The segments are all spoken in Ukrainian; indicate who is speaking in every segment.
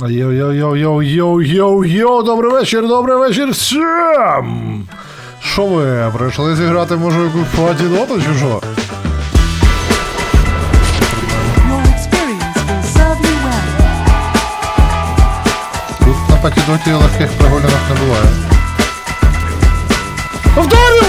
Speaker 1: Йоу-йоу-йоу-йоу-йоу-йоу, добрий вечір, добрий вечір всім! Що ви, прийшли зіграти, може, якусь платіноту чи що? Тут на патідоті легких прогулянок не буває. Повторю!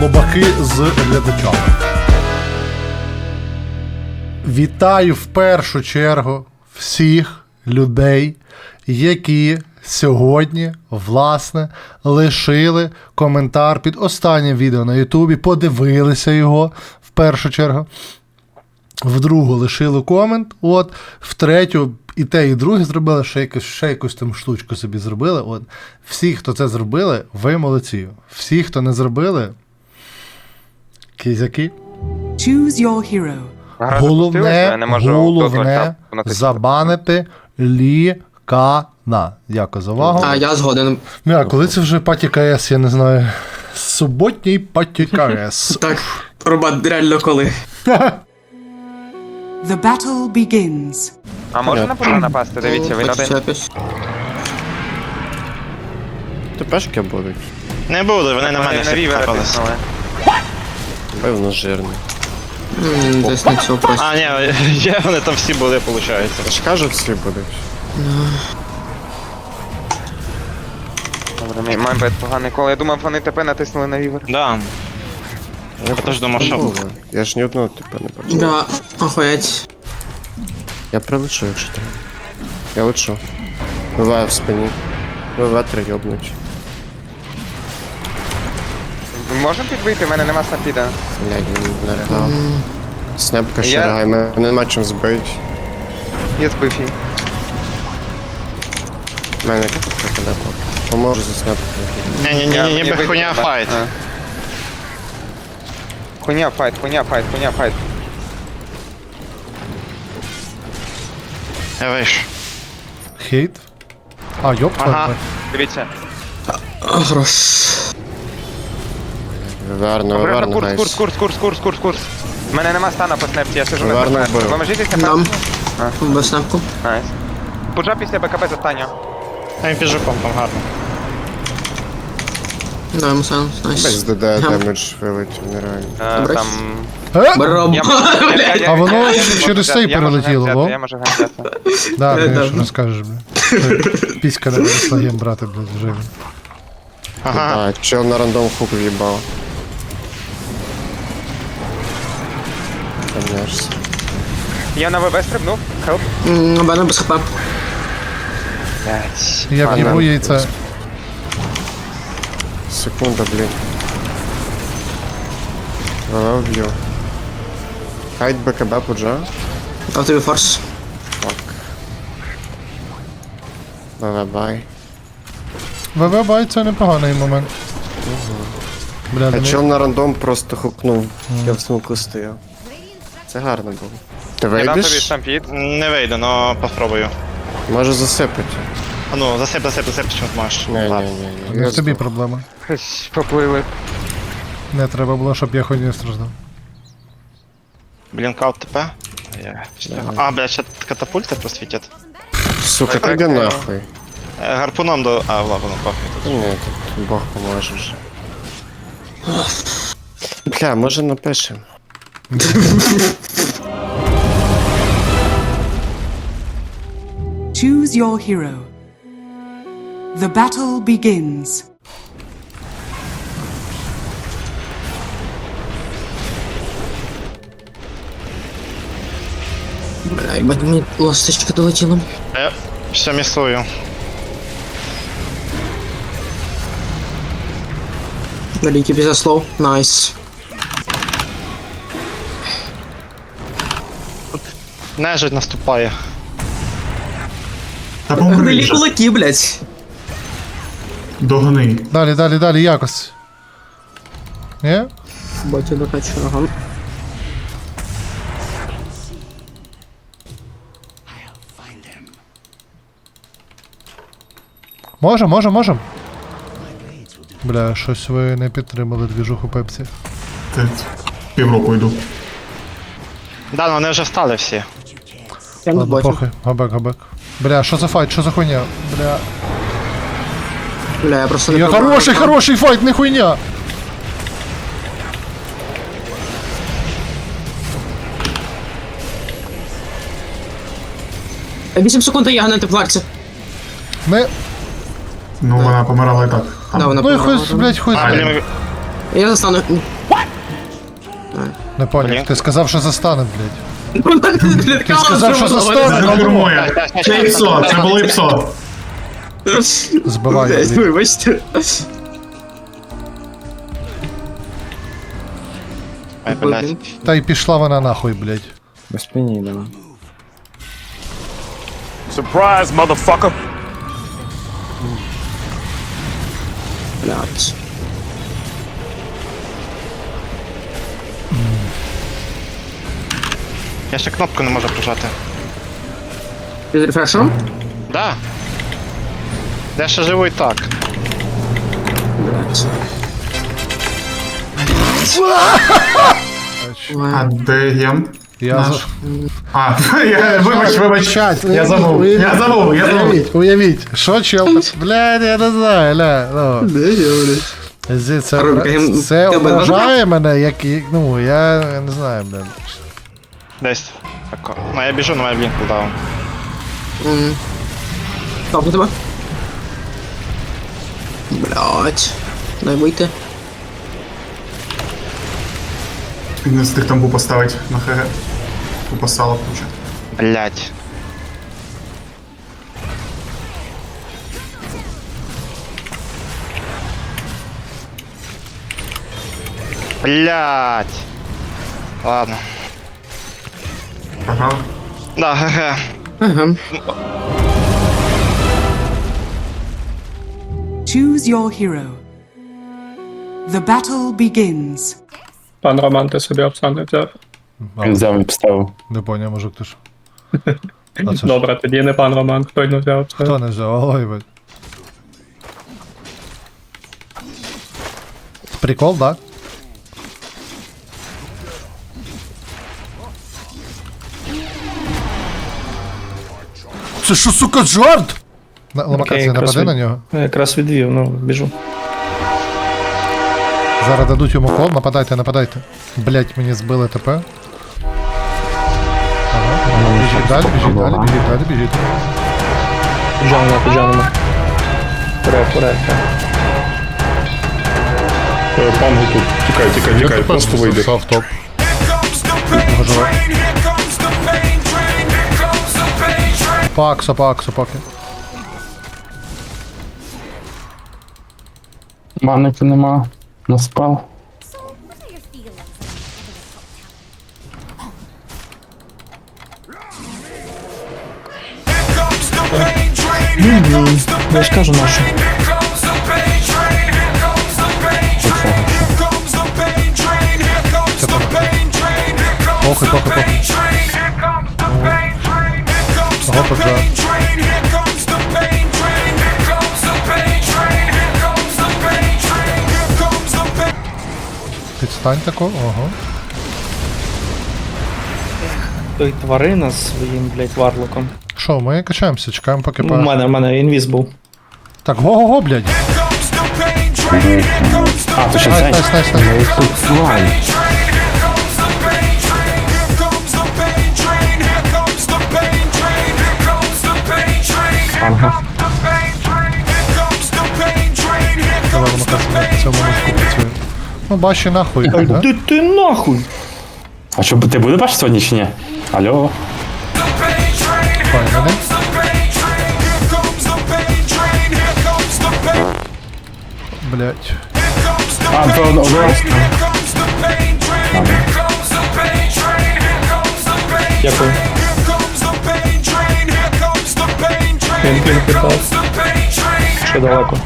Speaker 1: Лобаки з глядачами. Вітаю в першу чергу всіх людей, які сьогодні, власне, лишили коментар під останнім відео на Ютубі, подивилися його в першу чергу. В другу лишили комент, от, в третю і те, і друге зробили, ще якусь, ще якусь там штучку собі зробили. От. Всі, хто це зробили, ви молодці. Всі, хто не зробили, кізяки.
Speaker 2: Choose your hero.
Speaker 1: Головне,
Speaker 3: не можу
Speaker 1: головне забанити лікана. Дякую за увагу.
Speaker 4: А, я згоден.
Speaker 1: Мя, коли це вже паті КС, я не знаю. Суботній паті КС.
Speaker 4: Так, Рубат, реально коли.
Speaker 2: The battle begins.
Speaker 3: А можна на пожар напасти? Дивіться, він один.
Speaker 5: Тепешки будуть.
Speaker 6: Не буду, вони на мене
Speaker 3: рівера
Speaker 5: Певно, жирний.
Speaker 4: Десь не цього просто.
Speaker 6: А, ні, є, вони там всі були, виходить.
Speaker 5: Я ж кажу, всі будуть.
Speaker 3: Добре, мій мой поганий кол. Я думав, вони ТП натиснули на рівер.
Speaker 6: Да. Я теж думав, що
Speaker 5: Було. Я ж ні одного типу не бачу.
Speaker 4: Да, охуєть.
Speaker 5: Я прилечу, якщо треба. Я лечу. Буває в спині. ВВ три йобнуть.
Speaker 3: Можемо підбити? У мене нема снапіда.
Speaker 5: Блядь, він наригав. Снепка ще
Speaker 3: Я-
Speaker 5: ригає, мене нема чим збити.
Speaker 3: Я збив її.
Speaker 5: Мене далеко. Поможу за снепкою.
Speaker 3: Я-
Speaker 6: ні, ніби хуйня файт.
Speaker 3: А. Хуйня файт, хуйня файт, хуйня файт.
Speaker 6: Я вийшов.
Speaker 1: Хейт. А, йоп,
Speaker 6: Ага.
Speaker 1: ага.
Speaker 3: Дивіться.
Speaker 4: Хорош.
Speaker 5: Виверно,
Speaker 3: Обережно,
Speaker 5: виверно,
Speaker 3: курс,
Speaker 5: гайс.
Speaker 3: курс, курс, курс, курс, курс, курс. У мене нема стана по снепці, я сижу на
Speaker 5: Гарно
Speaker 3: снепці.
Speaker 5: вбив.
Speaker 3: Поможіть
Speaker 4: Нам. Без снапку.
Speaker 3: Найс. Пуджа після БКБ за Таню.
Speaker 6: А він піжаком там гарно.
Speaker 4: Йому сенс,
Speaker 5: Без
Speaker 4: найс.
Speaker 5: ДД демедж вилетів, нереально.
Speaker 3: Е,
Speaker 4: Добре.
Speaker 3: Там...
Speaker 1: Е?
Speaker 3: Я можу- я- я-
Speaker 1: А воно
Speaker 3: я- я
Speaker 1: через
Speaker 3: можу
Speaker 1: цей
Speaker 3: взяти, я можу
Speaker 1: перелетіло,
Speaker 3: взяти,
Speaker 1: во?
Speaker 3: Я можу взяти.
Speaker 1: Да,
Speaker 4: Е,
Speaker 1: конечно,
Speaker 4: да.
Speaker 1: розкажеш, бля. Це Піська не виросла гем брати, блядь, вже.
Speaker 6: Ага.
Speaker 5: А, чел на рандом хук в'їбав. Конечно.
Speaker 3: Я на ВБ стрибнув. Хелп.
Speaker 4: М, У мене без хп.
Speaker 3: Блять.
Speaker 1: Я в'їбу яйце.
Speaker 5: Секунда, блин. ВВ вб'ю. Хайт БКБ пуджа.
Speaker 4: А тобі форс.
Speaker 5: Фак. ВВ бай.
Speaker 1: ВВ бай це непоганий момент. Бля,
Speaker 5: А
Speaker 1: не
Speaker 5: чел на рандом просто хукнув. Я в смоку стояв. Це гарно було. Ти
Speaker 3: Я дам тобі
Speaker 5: вийдеш?
Speaker 3: штампід.
Speaker 6: Не вийду, но попробую.
Speaker 5: Може засипати.
Speaker 6: А ну, засип, засип, засип, чим зможеш.
Speaker 5: Ні, ні, ні, ні.
Speaker 1: не в тобі проблема.
Speaker 3: Хтось поплили.
Speaker 1: Не треба було, щоб я хоч не страждав.
Speaker 6: Блінкаут ТП. Я- А, блядь, ще катапульти просвітять.
Speaker 5: Сука, ти
Speaker 3: так,
Speaker 5: нахуй.
Speaker 6: Е, Гарпуном до... А, ладно, ну похуй.
Speaker 5: Та Ні, тут Бог поможе вже. Бля, може напишем.
Speaker 2: Choose your hero. The battle begins.
Speaker 4: Бля, їбать, мені ласточка долетіла.
Speaker 6: Я все місую.
Speaker 4: Великий після слов. Найс.
Speaker 6: Нежить наступає.
Speaker 7: Та помри вже.
Speaker 4: кулаки, блядь.
Speaker 7: Догони.
Speaker 1: Далі, далі, далі, якось. Ні?
Speaker 4: Батю докачу, ага.
Speaker 1: Можем, можем, можем. Бля, щось ви не підтримали двіжуху Пепсі.
Speaker 7: Півроку йду.
Speaker 6: Да, ну вони вже встали всі.
Speaker 1: Ладно, похуй, габек, габек. Бля, що за файт, що за хуйня? Бля.
Speaker 4: Бля, я просто не
Speaker 1: Я
Speaker 4: пробував.
Speaker 1: хороший, хороший файт, не хуйня!
Speaker 4: 8 секунд, я на тепларці.
Speaker 1: Не,
Speaker 7: Ну, вона помирала і так.
Speaker 4: Да, вона
Speaker 1: ну і
Speaker 4: померла.
Speaker 1: хуй, блядь, хуй.
Speaker 6: А,
Speaker 4: Я застану.
Speaker 1: Не понял,
Speaker 6: Блін.
Speaker 1: ти сказав, що застане, блядь.
Speaker 4: Ти
Speaker 1: Ти сказав, що
Speaker 7: Це
Speaker 1: застане.
Speaker 7: штурмує. Це іпсо, це було іпсо.
Speaker 1: Збивай, блядь.
Speaker 4: Вибачте.
Speaker 6: Ай, блядь.
Speaker 1: Та й пішла вона нахуй, блядь.
Speaker 5: Без спині йдемо.
Speaker 8: Surprise, motherfucker!
Speaker 4: Блядь.
Speaker 6: Я ще кнопку не можу прижати.
Speaker 4: Ти з рефрешером?
Speaker 6: Да. Я ще живу і так.
Speaker 4: Блядь.
Speaker 7: А де ген?
Speaker 1: Я
Speaker 7: Наш.
Speaker 1: за...
Speaker 7: А, я, вибач, вибач.
Speaker 1: Чать,
Speaker 7: Я забув,
Speaker 1: уявіть,
Speaker 7: я забув, я забув.
Speaker 1: Уявіть, уявіть, що чел... Блядь, я не знаю, ля, ну. Зі- Це,
Speaker 4: Рубіка, їм-
Speaker 1: це
Speaker 4: тебе
Speaker 1: ображає мене, як, і- ну, я не знаю, блядь.
Speaker 6: Десь. Так, ну я біжу, на мене блінк кулдаун.
Speaker 4: Топ на тебе. Блядь. Дай вийти.
Speaker 7: Не встиг там бу поставити на ХГ. Тупо сало включити.
Speaker 6: Блядь. Блядь. Ладно.
Speaker 7: Ага.
Speaker 6: Да, ге-ге.
Speaker 4: Ага.
Speaker 2: Choose your hero. The battle begins.
Speaker 9: Пан Роман, ти собі опсан не взяв.
Speaker 1: А,
Speaker 10: Взяв і поставив.
Speaker 1: Не поняв, мужик, ти ж. А це ж
Speaker 9: Добре, тоді не пан Роман, хто не взяв це.
Speaker 1: хто не взяв? Ой, блядь. Прикол, да? Це що, сука, жарт? На, ломакація
Speaker 9: якраз
Speaker 1: нападе
Speaker 9: від-
Speaker 1: на нього.
Speaker 9: Я якраз відвів, ну, біжу.
Speaker 1: Зараз дадуть йому кол, нападайте, нападайте. Блять, мені збили ТП. Ага, ага, біжіть далі, біжіть далі, біжіть далі, біжіть.
Speaker 9: Піджанемо, піджанемо. Вперед, вперед. так.
Speaker 10: Е, Пангу тут. Тікай, тікай, тікай, просто вийди.
Speaker 1: Сав Топ. Паксо, паксо.
Speaker 10: Маники нема. Не спав.
Speaker 9: Я ж кажу нашу.
Speaker 1: Похуй, похуй, похуй. Готов за. Підстань тако, ого.
Speaker 9: Той тварина з своїм, блядь, варлоком.
Speaker 1: Що, ми качаємося, чекаємо поки
Speaker 9: У
Speaker 1: по.
Speaker 9: мене, у мене інвіз був.
Speaker 1: Так, го-го-го, блядь.
Speaker 10: А, то ще
Speaker 1: Найс, найс, найс, Ну, бачи нахуй, да?
Speaker 9: Ти ти нахуй!
Speaker 10: А що, ти буде бачити сьогодні чи ні? Алло?
Speaker 1: Файно? Блять.
Speaker 10: А, одно.
Speaker 9: Дякую. Він він піддав. Ще далеко.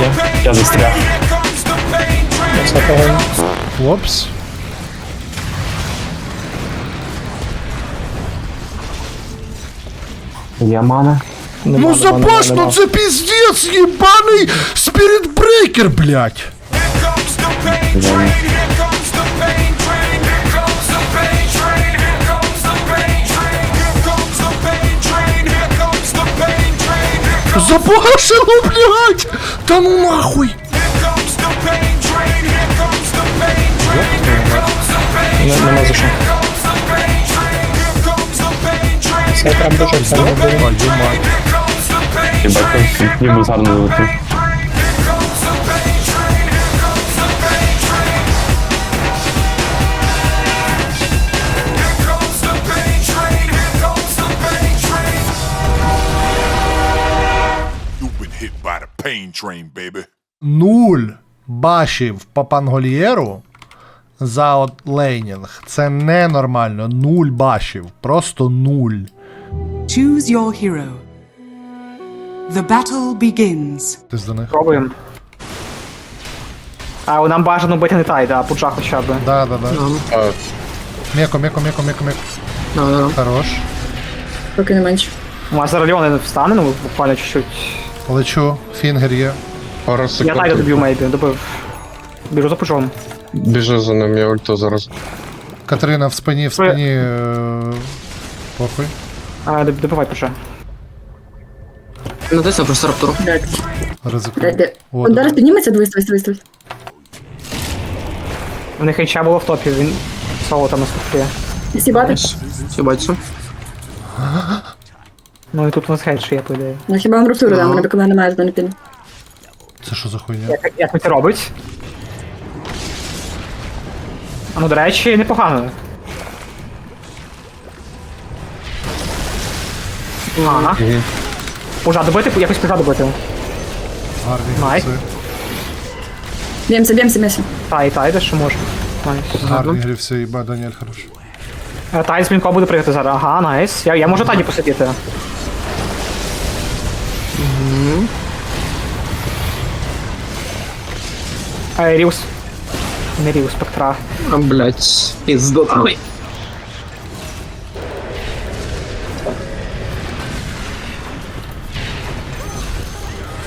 Speaker 9: Є.
Speaker 10: Я застряг.
Speaker 9: Оце погано.
Speaker 1: Хлопс.
Speaker 10: Я мана.
Speaker 9: Нема,
Speaker 1: ну
Speaker 9: запаш,
Speaker 1: ну це піздец, їбаний спірітбрейкер, блядь. Запашило, блядь! Та ну нахуй!
Speaker 9: Не, нема за що. Це прям дуже сильно було.
Speaker 1: Твою мать.
Speaker 10: Єбать, ніби гарно летить.
Speaker 8: You've been hit by the pain train, baby.
Speaker 1: Нуль башів Папангольєру за от лейнінг. Це ненормально. Нуль башів. Просто нуль.
Speaker 2: Choose your hero. The battle begins.
Speaker 1: Ти з до них?
Speaker 9: Пробуємо. А нам бажано бити не тай, да, пуджа хоча б.
Speaker 1: Да, да, да. Меко, меко, меко, меко, меко.
Speaker 4: Да, да, да.
Speaker 1: Хорош.
Speaker 4: Поки не менше.
Speaker 9: У нас зараз Леон не встане, ну буквально чуть-чуть.
Speaker 1: Лечу, фінгер є.
Speaker 11: Пару
Speaker 9: Я
Speaker 11: секунд.
Speaker 9: тайду доб'ю мейбі, добив. Біжу за пуджом.
Speaker 11: Біжу за ним, я ульту зараз.
Speaker 1: Катерина в спині, в спині. е, Похуй.
Speaker 9: А, доб- добивай пуджа.
Speaker 4: Натисну просто раптуру.
Speaker 1: Ризикую. О,
Speaker 12: Зараз підніметься, дивись, дивись, дивись, дивись.
Speaker 9: У них хейча було в топі, він соло там наступує.
Speaker 12: Сібати?
Speaker 4: Все бачу.
Speaker 9: Ну і тут у нас хейдж є, по ідеї.
Speaker 12: Ну хіба вам рутуру дам, мене коли немає, то не піде.
Speaker 1: Це що за хуйня?
Speaker 9: Як, як він це робить? А ну, до речі, непогано. Ага. Пужа добити, якось пужа добити.
Speaker 1: Гарні
Speaker 9: Найс.
Speaker 1: грівці.
Speaker 12: Б'ємося, б'ємося, б'ємося.
Speaker 9: Та і та йде, що може. Найс.
Speaker 1: Гарні грівці, їба, Даніель хорош.
Speaker 9: Е, Тай з Мінко буде пригати зараз. Ага, найс. Я, я можу таді посидіти. Ріус. Не Ріус, спектра.
Speaker 4: А, блядь, піздот. Ой.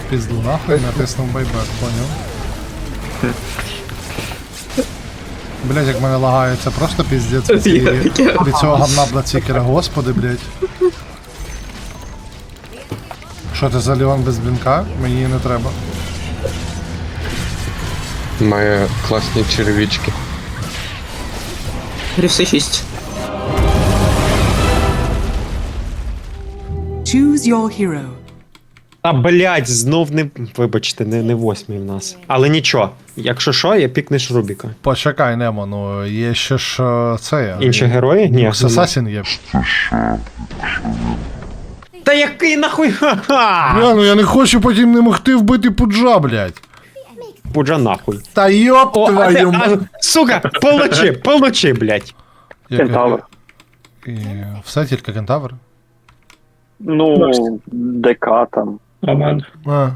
Speaker 1: Пізду нахуй, натиснув байбек, поняв? Блять, як мене лагає, це просто піздець від цієї- від цього гамна блацікера, господи, блять. Що ти за Леон без блінка? Мені її не треба.
Speaker 11: Має класні черевички.
Speaker 4: Грівси 6.
Speaker 2: Choose your hero.
Speaker 13: А блять, знов не. Вибачте, не, не восьмий в нас. Але нічого. Якщо що, я пікнеш Рубіка.
Speaker 1: Почекай, Немо, ну є ще ж е, це.
Speaker 13: Інші герої? Ні.
Speaker 1: Асасін є.
Speaker 13: Та який нахуй? Ха-ха!
Speaker 1: Бля, ну я не хочу потім не могти вбити пуджа, блять.
Speaker 13: Пуджа нахуй.
Speaker 1: Та йоп
Speaker 13: О, а ти,
Speaker 1: твою
Speaker 13: а,
Speaker 1: м-
Speaker 13: сука, получи, получи, блять.
Speaker 1: Як-
Speaker 9: Кентавр.
Speaker 1: Все тільки кентавр.
Speaker 9: Ну,
Speaker 10: ДК там.
Speaker 9: Роман.
Speaker 1: А,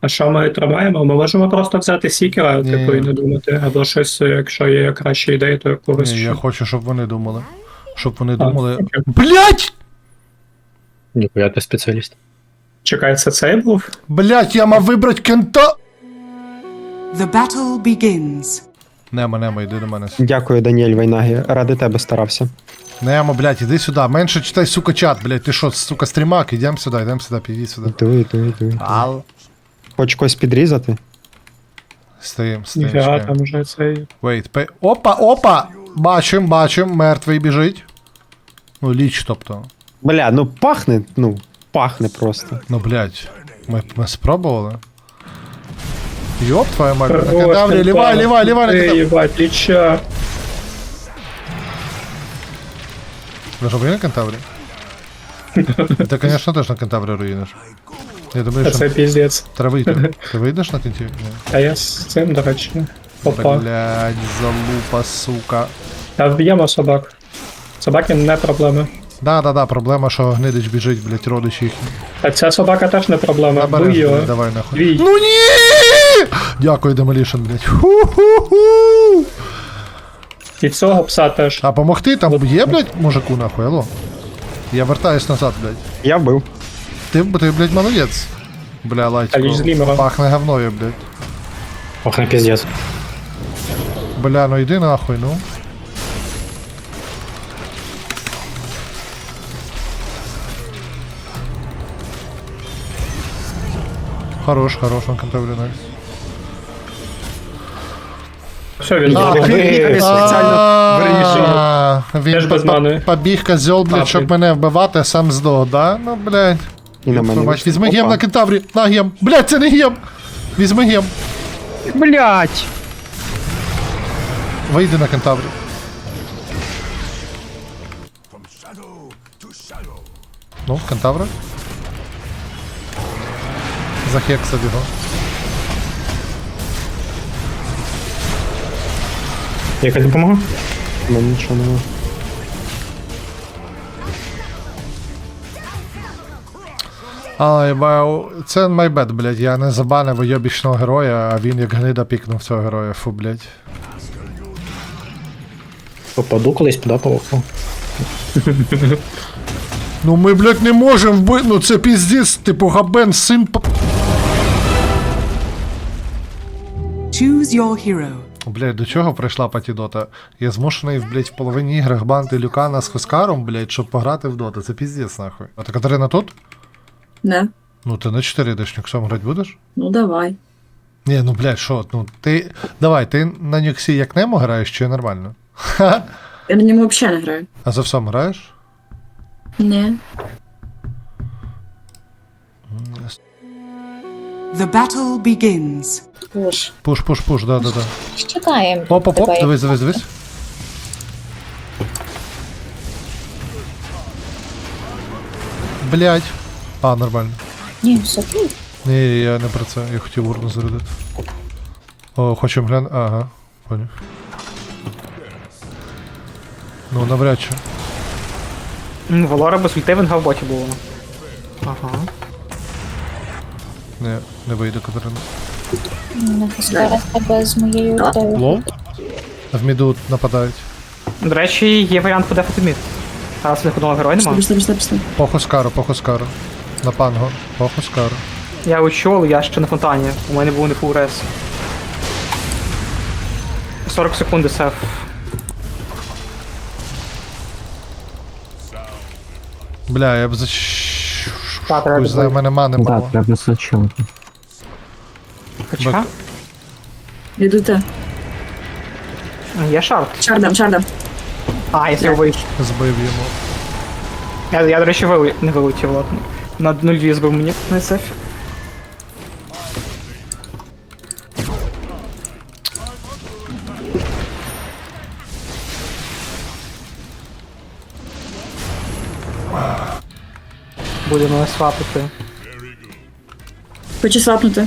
Speaker 9: А що ми тримаємо? Ми можемо просто взяти сікера,
Speaker 1: Ні.
Speaker 9: типу, і не думати, або щось, якщо є кращі ідеї, то якогось.
Speaker 1: ні, я
Speaker 9: ще.
Speaker 1: хочу, щоб вони думали. Щоб вони
Speaker 9: А,
Speaker 1: думали.
Speaker 9: окей.
Speaker 1: Блять!
Speaker 9: Ніхуя ти спеціаліст. Чекай, це цей був?
Speaker 1: Блять, я мав вибрати кента.
Speaker 2: The battle begins.
Speaker 1: Немо, Немо, йди до мене.
Speaker 13: Дякую, Даніель Вайнагі. Ради тебе старався.
Speaker 1: Немо, блять, іди сюди. Менше читай, сука, чат, блять. Ти що, сука, стрімак, ідем сюди, йдем сюди, піди сюди.
Speaker 13: Дуй, дуй, дуй.
Speaker 1: Ал.
Speaker 13: Хоч когось підрізати?
Speaker 1: Стоїм, стоїм.
Speaker 9: Ніфіга,
Speaker 1: чекаємо.
Speaker 9: там вже цей.
Speaker 1: Wait, пей. Опа, опа! Бачим, бачим, мертвий біжить. Ну, ліч, тобто.
Speaker 13: Бля, ну пахне, ну, пахне просто.
Speaker 1: Ну, блядь, ми, ми спробували. Йоп, твою мать, на кентаврі, лівай, лівай, лівай, на кентаврі.
Speaker 9: їбать, ліча.
Speaker 1: Ви ж на кентаврі? Ти, звісно, теж на кентаврі руїниш. Я думаю,
Speaker 9: А це
Speaker 1: що
Speaker 9: піздець.
Speaker 1: треба вийти. Ти вийдеш на кенті?
Speaker 9: А я з цим, до речі. Опа.
Speaker 1: Блядь, залупа, сука.
Speaker 9: Та вб'ємо собак. Собаки не проблема.
Speaker 1: Да, да, да, проблема, що гнидич біжить, блядь, родич їхній.
Speaker 9: А ця собака теж не проблема.
Speaker 1: Набереш,
Speaker 9: Бий
Speaker 1: давай нахуй.
Speaker 9: Двій.
Speaker 1: Ну ні! Дякую, Demolition, блядь. Ху-ху-ху!
Speaker 9: І цього пса теж.
Speaker 1: А помогти там є, блядь, мужику нахуй, алло? Я вертаюсь назад, блядь.
Speaker 13: Я вбив.
Speaker 1: Ти, ти блядь, молодець. Бля,
Speaker 9: А ліч з лімера.
Speaker 1: Пахне говною, блядь.
Speaker 9: Ох, не піздець.
Speaker 1: Бля, ну йди нахуй, ну. Хорош, хорош, он контролює
Speaker 9: Все, він
Speaker 13: А,
Speaker 9: зробив.
Speaker 13: спеціально вирішив.
Speaker 1: А, Він
Speaker 9: без
Speaker 1: по- по-
Speaker 9: мани.
Speaker 1: побіг козьол, блядь, щоб мене вбивати, а сам здох, да? Ну, блядь.
Speaker 13: І на мене.
Speaker 1: Пробач, візьми гем на кентаврі, на гем. Блядь, це не гем. Візьми гем.
Speaker 13: Блять!
Speaker 1: Вийди на кентаврі. Ну, кентавра. Захексав його.
Speaker 9: Якась допомога?
Speaker 13: У мене нічого немає.
Speaker 1: А, бау, це майбет, блядь, я не забанив йобічного героя, а він як гнида пікнув цього героя, фу, блядь.
Speaker 9: Попаду колись туди по оку.
Speaker 1: Ну ми, блядь, не можемо вбити, ну це піздець, типу Габен, син.
Speaker 2: Choose your hero.
Speaker 1: Блядь, до чого прийшла патідота? Я змушений, блядь, в половині іграх банти Люкана з Хускаром, блядь, щоб пограти в доту. Це піздець, нахуй. А ти Катерина тут?
Speaker 12: Не.
Speaker 1: Ну ти на 4 йдеш, Нюксом грати будеш?
Speaker 12: Ну давай.
Speaker 1: Ні, ну блядь, що, ну ти. Давай, ти на Нюксі як Немо граєш чи нормально?
Speaker 12: Я на ньому взагалі не граю.
Speaker 1: А за всім граєш?
Speaker 12: Ні.
Speaker 2: The battle begins.
Speaker 12: Боже.
Speaker 1: Пуш, пуш, пуш, да, да, да.
Speaker 12: Чекаємо.
Speaker 1: Оп, оп, оп, дивись, дивись, дивись. Блять. А, нормально.
Speaker 12: Ні, все тут.
Speaker 1: Ні, я не про це, я хотів урну зарядити. О, хочемо глянути. Ага, поняв. Ну, навряд чи.
Speaker 9: Валора без ульти в боті було. Ага.
Speaker 1: Не, не вийде Катерина.
Speaker 12: Зараз тебе з моєю
Speaker 1: Лол? В міду нападають.
Speaker 9: До речі, є варіант подефати мід. Зараз виходного героя нема.
Speaker 12: Пішли, пішли.
Speaker 1: На панго. По Хускару.
Speaker 9: Я учу, але я ще на фонтані. У мене був не фул рес. 40 секунд сеф.
Speaker 1: Бля, я б за...
Speaker 9: Так, треба
Speaker 1: Хуй знає, в мене мани мало.
Speaker 5: треба сочувати.
Speaker 9: Хоча?
Speaker 12: Йду те.
Speaker 9: Є шарт.
Speaker 12: Чардам, чардам.
Speaker 9: А, я його вийшов.
Speaker 1: Збив йому.
Speaker 9: Я, я, до речі, вили... не вилетів, ладно. На 0,2 збив мені на сефі. Будемо свапити.
Speaker 12: Хочу свапнути.